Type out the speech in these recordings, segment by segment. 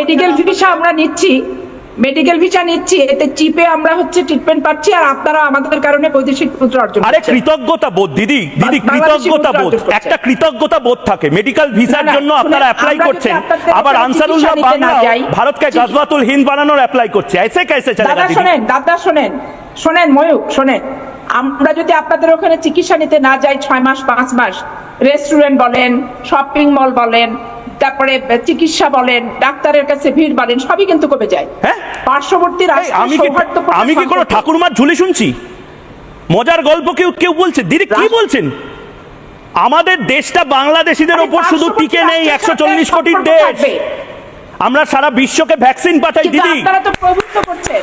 Medical visa আমরা নিচ্ছি। Medical visa নিচ্ছি। এতে চিপে আমরা হচ্ছে ট্রিটমেন্ট পাচ্ছি আর আপনারা আমাদের কারণে বৈদেশিক মুদ্রা অর্জন আরে কৃতজ্ঞতা বোধ দিদি দিদি কৃতজ্ঞতা বোধ একটা কৃতজ্ঞতা বোধ থাকে। মেডিকেল ভিসার জন্য আপনারা অ্যাপ্লাই করছেন। আবার আনসারুল্লাহ বাংলা ভারতকে গাজওয়াতুল হিন্দ বানানোর অ্যাপ্লাই করছে। এসে কেসে চলেগা দিদি শোনেন দাদা শোনেন। শোনেন ময়ূক শোনেন। আমরা যদি আপনাদের ওখানে চিকিৎসা নিতে না যাই ছয় মাস পাঁচ মাস রেস্টুরেন্ট বলেন শপিং মল বলেন তারপরে চিকিৎসা বলেন ডাক্তারের কাছে ভিড় বলেন সবই কিন্তু কমে যায়। হ্যাঁ? পার্শ্ববর্তী আমি কি আমি কি কোনো। ঠাকুরমার ঝুলি শুনছি? মজার গল্প কেউ কেউ বলছে? দিদি কি বলছেন? আমাদের দেশটা বাংলাদেশিদের ওপর শুধু টিকে নেই একশো চল্লিশ কোটির দেশ। আমরা সারা বিশ্বকে ভ্যাকসিন পাঠাই দিদি। আপনারা তো প্রভুত্ব করছেন।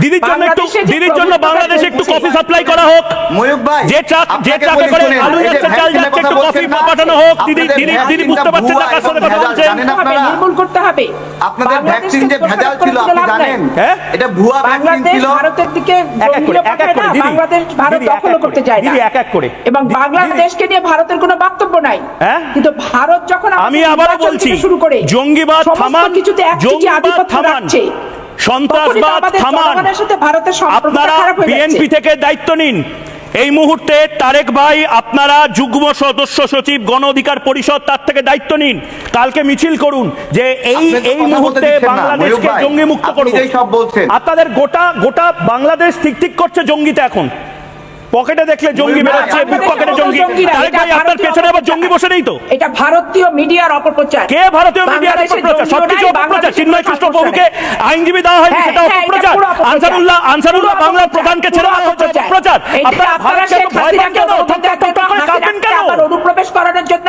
দিদির জন্য একটু দিদির জন্য বাংলাদেশে একটু কফি সাপ্লাই করা হোক। ময়ূক ভাই যে ট্রাক যে ট্রাকে করে আলু যাচ্ছে চাল যাচ্ছে একটু কফি পাঠানো হোক। দিদি দিদি দিদি বুঝতে পারছেন না কার সাথে কথা বলছেন। জানেন আপনারা? নির্মূল করতে হবে। আপনাদের বাংলাদেশকে ভ্যাকসিন যে ভেজাল ছিল আপনি জানেন? হ্যাঁ? এটা ভুয়া ভ্যাকসিন ছিল। ভারতের দিকে এক এক করে, এক এক করে, দিদি। বাংলাদেশ ভারত এক এক করতে যায় না। দিদি, এক এক করে। এবং বাংলাদেশকে নিয়ে ভারতের কোনো বক্তব্য নাই। হ্যাঁ? কিন্তু ভারত যখন আমি আবারও নির্বাচন বলছি শুরু করে জঙ্গিবাদ থামান কিছুতে একচেটিয়া জঙ্গিবাদ আধিপত্য থামান। সন্ত্রাসবাদ থামান। আপনারা বিএনপি থেকে দায়িত্ব নিন। এই মুহূর্তে তারেক ভাই আপনারা যুগ্ম সদস্য সচিব গণ অধিকার পরিষদ তার থেকে দায়িত্ব নিন। কালকে মিছিল করুন যে এই এই মুহূর্তে বাংলাদেশকে জঙ্গি মুক্ত আপনি করব নিজেই সব বলছেন। আপনাদের গোটা গোটা বাংলাদেশ ঠিক ঠিক করছে জঙ্গিতে এখন। পকেটে দেখলে জঙ্গি বেরোচ্ছে বুক পকেটে জঙ্গি। তারেক ভাই আপনার পেছনে আবার জঙ্গি বসে নেই তো? এটা ভারতীয় মিডিয়ার অপপ্রচার। কে ভারতীয় মিডিয়ার অপপ্রচার? সবকিছু অপপ্রচার। চিন্ময় কৃষ্ণ প্রভুকে। আইনজীবী দেওয়া হয়নি হ্যাঁ, সেটা হ্যাঁ, অপপ্রচার। আনসারুল্লাহ আনসারুল্লাহ বাংলার প্রধানকে ছেড়ে দেওয়া হচ্ছে অপপ্রচার। আপনারা ভারতকে ভয় পান কেন ঠক ঠক ঠক ঠক করে কাঁপেন কেন আবার অনুপ্রবেশ করানোর জন্য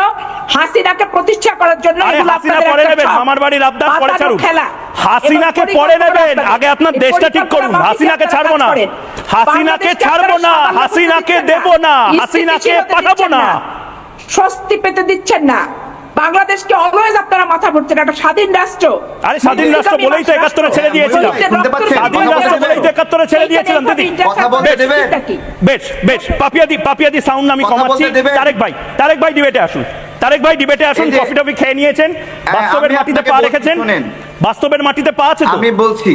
হাসিনাকে প্রতিষ্ঠা করার জন্য এগুলো হাসিনা পরে নেবেন মামার বাড়ির আবদার পরে ছাড়ুন। হাসিনাকে পরে নেবেন আগে আপনার দেশটা ঠিক করুন হাসিনাকে ছাড়বো না। হাসিনাকে ছাড়বো না হাসিনাকে দেব না হাসিনাকে পাঠাবো না। স্বস্তি পেতে দিচ্ছেন না। বাংলাদেশকে অলওয়েজ আপনারা মাথা ভরছেন একটা স্বাধীন রাষ্ট্র। আরে স্বাধীন রাষ্ট্র বলেই তো একাত্তরে ছেড়ে দিয়েছিলাম। স্বাধীন রাষ্ট্র বলেই তো একাত্তরে ছেড়ে দিয়েছিলাম দিদি? বেশ বেশ পাপিয়াদি পাপিয়াদি সাউন্ড আমি কমাচ্ছি তারেক ভাই তারেক ভাই ডিবেটে আসুন। তারেক ভাই ডিবেটে আসুন কফি টফি খেয়ে নিয়েছেন। বাস্তবের মাটিতে পা রেখেছেন। বাস্তবের মাটিতে পা আছে তো? আমি বলছি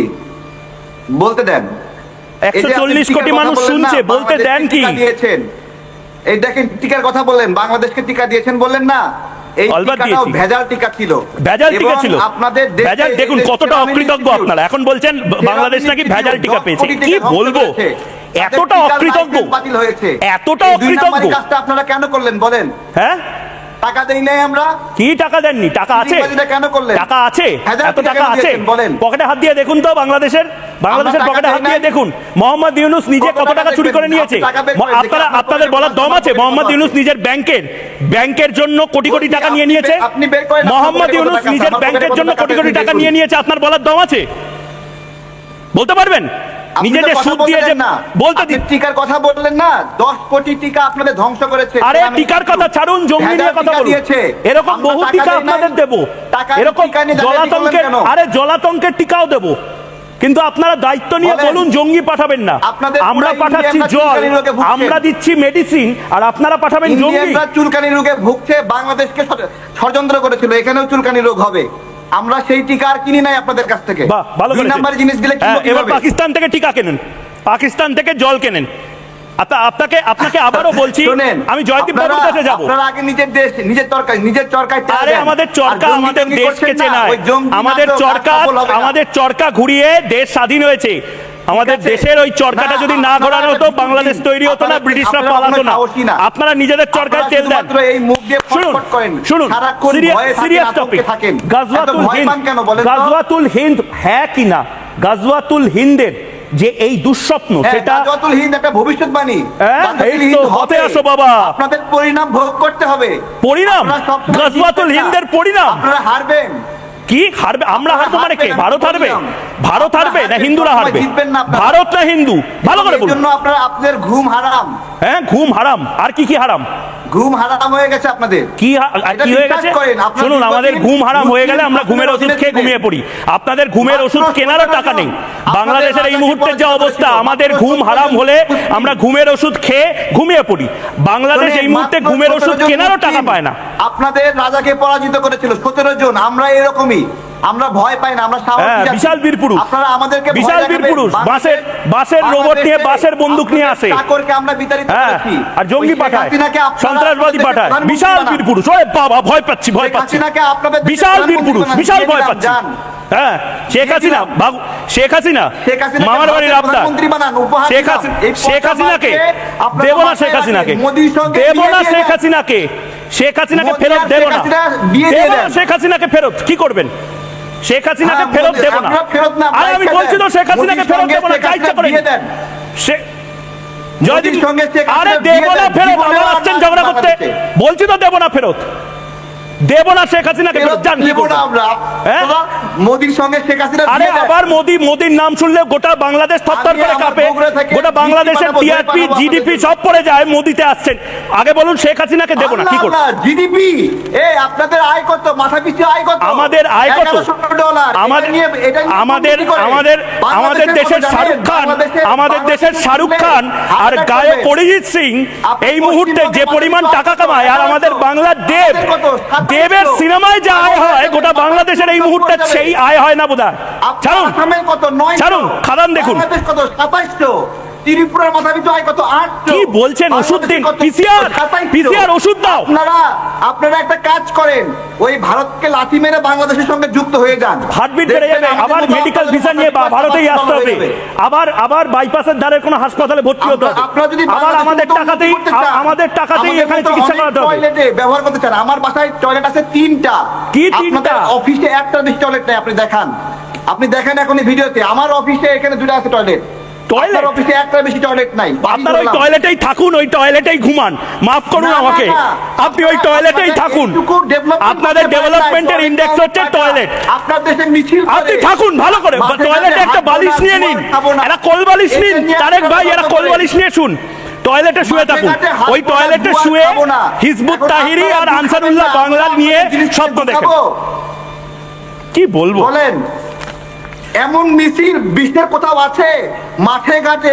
বলতে দেন। এই একশো যে আপনি চল্লিশ টিকার কোটি মানুষ শুনছে বলতে দেন কি? এই দেখেন টিকার কথা বললেন বাংলাদেশকে টিকা দিয়েছেন বললেন না? এই টিকাটাও ভেজাল টিকা ছিল। ভেজাল টিকা ছিল। আপনাদের ভেজাল দেখুন কতটা অকৃতজ্ঞ আপনারা। এখন বলছেন বাংলাদেশ নাকি ভেজাল টিকা পেয়েছে। কি বলব? এতটা টিকার অকৃতজ্ঞ। বাতিল হয়েছে। এতটা এই দুই নাম্বারি অকৃতজ্ঞ কাজটা আপনারা কেন করলেন বলেন? হ্যাঁ? টাকা দেই নাই আমরা। কি টাকা দেননি? টাকা আছে। কেন করলেন? টাকা আছে। এত টাকা আছে। বলেন? পকেটে হাত দিয়ে দেখুন তো বাংলাদেশের। বাংলাদেশের পকেটে হাত দিয়ে দেখুন। মোহাম্মদ ইউনুস নিজে কত টাকা চুরি করে নিয়েছে? আপনারা আপনাদের বলার দম আছে? মোহাম্মদ ইউনুস নিজের ব্যাংকের। ব্যাংকের জন্য কোটি কোটি টাকা নিয়ে নিয়েছে। মোহাম্মদ ইউনুস নিজের ব্যাংকের জন্য কোটি কোটি টাকা নিয়ে নিয়েছে। আপনার বলার দম আছে? বলতে পারবেন? নিজে যে সুদ দিয়েছে বলতে দিন টিকার কথা বললেন না। দশ কোটি টিকা আপনাদের ধ্বংস করেছে। আরে টিকার কথা ছাড়ুন জঙ্গি নিয়ে কথা বলুন। এরকম বহু টিকা আপনাদের দেব। এরকম টিকা নিয়ে জালিয়াতি করলেন জলাতঙ্কের আরে জলাতঙ্কের টিকাও দেব। কিন্তু আপনারা দায়িত্ব নিয়ে বলুন। জঙ্গি পাঠাবেন না। আমরা পাঠাচ্ছি জল। আমরা দিচ্ছি মেডিসিন আর আপনারা পাঠাবেন জঙ্গি। চুলকানি রোগে ভুগছে বাংলাদেশকে ষড়যন্ত্র করেছিল। এখানেও চুলকানি রোগ হবে। আমরা সেই টিকা আর কিনি নাই আপনাদের কাছ থেকে। ভালো দুই। নাম্বার দিলে হ্যাঁ, এবার পাকিস্তান থেকে টিকা কেনেন? পাকিস্তান থেকে জল কেনেন? আপনাকে আপনাকে আবারও বলছি আমি জয়দীপ বাবুর কাছে যাব। আপনারা আগে নিজের দেশ নিজের তরকারি নিজের চরকায় তারে আরে আমাদের চরকা আমাদের দেশকে চেনায়। আমাদের চরকা আমাদের চরকা ঘুরিয়ে দেশ স্বাধীন হয়েছে। আমাদের দেশের ওই চরকাটা যদি না ঘোরানো হতো বাংলাদেশ তৈরি হতো না ব্রিটিশরা পালাতো না। আপনারা নিজেদের চরকায় তেল দেন। এই মুখ দিয়ে শুনুন করেন। শুনুন সিরিয়াস টপিক গাজওয়াতুল হিন্দ? গাজওয়াতুল হিন্দ হ্যাঁ কিনা গাজওয়াতুল হিন্দের যে এই দুঃস্বপ্ন হ্যাঁ, সেটা গাজওয়াতুল হিন্দ একটা ভবিষ্যৎবাণী। হ্যাঁ, এই তো, হতে আসো বাবা। আপনাদের পরিণাম ভোগ করতে হবে। পরিণাম? গাজওয়াতুল না। হিন্দের পরিণাম? আপনারা হারবেন। কি? হারবে? আমরা হারবো মানে কে? ভারত হারবে? ভারত হারবে না হিন্দুরা হারবে? আপনারা। ভারত না হিন্দু। ভালো করে বলুন। আপনারা আপনাদের ঘুম হারাম। হ্যাঁ ঘুম হারাম। আর কি কি হারাম? ঘুম হারাম হয়ে গেছে আপনাদের। কি কি হয়ে গেছে? শুনুন আমাদের ঘুম হারাম হয়ে গেলে আমরা ঘুমের ওষুধ খেয়ে ঘুমিয়ে পড়ি। আপনাদের ঘুমের ওষুধ কেনারও টাকা নেই। বাংলাদেশের এই মুহূর্তের যে অবস্থা আমাদের ঘুম হারাম হলে আমরা ঘুমের ওষুধ খেয়ে ঘুমিয়ে পড়ি। বাংলাদেশ এই মুহূর্তে ঘুমের ওষুধ কেনারও টাকা পায় না। আপনাদের রাজাকে পরাজিত করেছিল সতেরো জন। আমরা এরকমই। আমরা ভয় পাই না আমরা হ্যাঁ, বিশাল বীর পুরুষ। আপনারা আমাদেরকে বিশাল বীর পুরুষ। বাসের- বাসের রোবট নিয়ে বাসের বন্দুক নিয়ে আসে। চাকরকে আমরা বিতাড়িত হ্যাঁ করেছি। আর জঙ্গি পাঠায়। সন্ত্রাসবাদী পাঠায়। বিশাল বীর পুরুষ। ওরে বাবা ভয় পাচ্ছি ভয় শেখ পাচ্ছি। বিশাল বীর পুরুষ বিশাল ভয় পাচ্ছি। হ্যাঁ শেখ হাসিনা শেখ হাসিনা মামার বাড়ির আবদার শেখ হাসিনা শেখ হাসিনাকে দেব না শেখ হাসিনাকে। দেব না শেখ হাসিনাকে। শেখ হাসিনাকে ফেরত দেব না। দেব শেখ হাসিনাকে ফেরত। কি করবেন? শেখ হাসিনাকে হ্যাঁ, ফেরত দেব না। আমি বলছি তো শেখ হাসিনাকে ফেরত দেব না শেখ যা ইচ্ছা হাসিনা করে বিয়ে মোদির সঙ্গে আরে দেব না ফেরত আবার আসছেন ঝগড়া করতে। বলছি তো দেব না ফেরত। দেব না শেখ হাসিনাকে ফেরত ফেরত যান কি দেব না আমরা। হ্যাঁ? মোদির সঙ্গে শেখ হাসিনা আরে আবার মোদি মোদির নাম শুনলে গোটা বাংলাদেশ থরথর করে কাঁপে। গোটা বাংলাদেশের টিআরপি জিডিপি সব পড়ে যায় মোদিতে আসছেন। আগে বলুন শেখ হাসিনাকে দেব না কি করব জিডিপি এই আপনাদের আয় কত? মাথা পিছু আয় কত? আমাদের আয় কত? আমাদের দেশের শাহরুখ খান আমাদের দেশের শাহরুখ খান আর গায়ক অরিজিৎ সিং এই মুহূর্তে যে পরিমাণ টাকা? কামায় আর আমাদের? বাংলার দেব। দেবের সিনেমায় যা আয় হয় গোটা বাংলাদেশের এই মুহূর্তে সেই আয় হয় না বোধ হয় ছাড়ুন কত? নয় ছাড়ুন, খাদান দেখুন। কত? সাতাইশশো ত্রিপুরার মাথা পিছু আয় কত? আটশো কি বলছেন? ওষুধ দিন। 2700 PCR? ওষুধ দাও। আপনারা আপনারা একটা কাজ করেন। ওই ভারতকে লাথি মেরে বাংলাদেশের সঙ্গে যুক্ত হয়ে যান। হার্টবিট বেড়ে যাবে। আবার মেডিকেল ভিসা নিয়ে ভারতেই আসতে হবে। আবার আবার বাইপাসের ধারে কোনো হাসপাতালে ভর্তি হতে হবে। আপনারা যদি আবার আমাদের টাকাতেই আমাদের টাকাতেই এখানে চিকিৎসা করাতে হবে। টয়লেটে ব্যবহার করতে চান। আমার বাসায় টয়লেট আছে তিনটা। কি তিনটা? অফিসে একটা টয়লেট নেই আপনি দেখান। আপনি দেখেন এখন এই ভিডিওতে। আমার অফিসে এখানে দুটো আছে টয়লেট টয়লেট? অফিসে একটা বেশি টয়লেট নাই। আপনার ওই টয়লেটেই থাকুন ওই টয়লেটেই ঘুমান। মাফ করুন আমাকে। আপনি ওই টয়লেটেই থাকুন। আপনাদের ডেভেলপমেন্টের ইন্ডেক্স হচ্ছে টয়লেট আপনার দেশে মিছিল আপনি থাকুন ভালো করে। টয়লেটে একটা বালিশ নিয়ে নিন। একটা কোল বালিশ নিন। তারেক ভাই একটা কথা কোল বালিশ নিয়ে শুন। টয়লেটে শুয়ে থাকুন। ওই টয়লেটে শুয়ে। হিজবুত তাহিরি আর আনসারুল্লাহ বাংলা নিয়ে স্বপ্ন দেখেন। কি বলব? বলেন। এমন মিছিল বিশ্বের কোথাও আছে? মাঠে ঘাটে